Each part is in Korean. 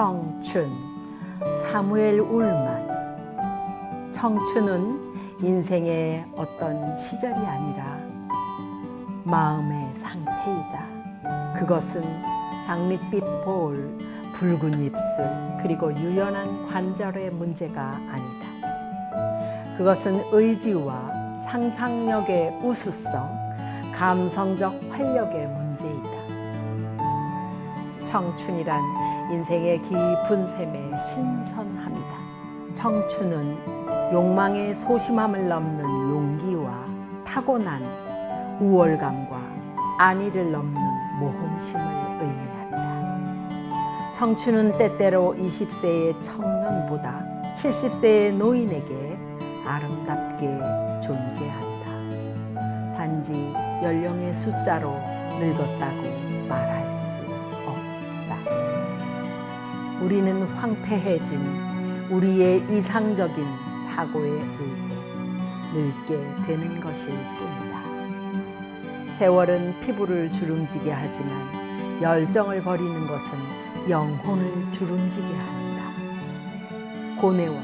청춘 사무엘 울만 청춘은 인생의 어떤 시절이 아니라 마음의 상태이다. 그것은 장밋빛 볼, 붉은 입술, 그리고 유연한 관절의 문제가 아니다. 그것은 의지와 상상력의 우수성, 감성적 활력의 문제이다. 청춘이란 인생의 깊은 샘의 신선함이다. 청춘은 욕망의 소심함을 넘는 용기와 타고난 우월감과 안위를 넘는 모험심을 의미한다. 청춘은 때때로 20세의 청년보다 70세의 노인에게 아름답게 존재한다. 단지 연령의 숫자로 늙었다고 말할 수. 우리는 황폐해진 우리의 이상적인 사고에 의해 늙게 되는 것일 뿐이다. 세월은 피부를 주름지게 하지만 열정을 버리는 것은 영혼을 주름지게 한다. 고뇌와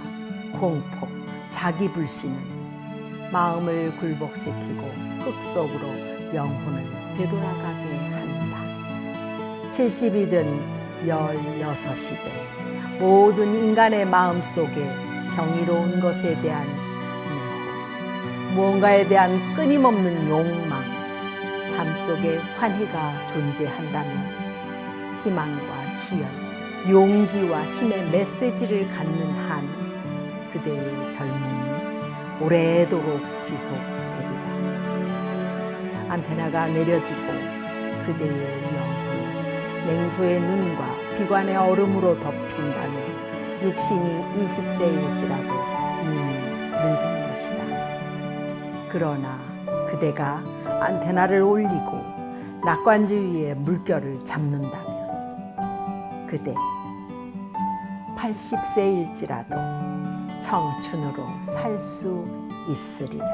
공포, 자기 불신은 마음을 굴복시키고 흙 속으로 영혼을 되돌아가게 한다. 70이든 16이든 모든 인간의 마음 속에 경이로운 것에 대한 내호, 무언가에 대한 끊임없는 욕망, 삶 속에 환희가 존재한다면 희망과 희열, 용기와 힘의 메시지를 갖는 한 그대의 젊음이 오래도록 지속되리라. 안테나가 내려지고 그대의 영 냉소의 눈과 비관의 얼음으로 덮인다면 육신이 20세일지라도 이미 늙은 것이다. 그러나 그대가 안테나를 올리고 낙관지 위에 물결을 잡는다면 그대 80세일지라도 청춘으로 살 수 있으리라.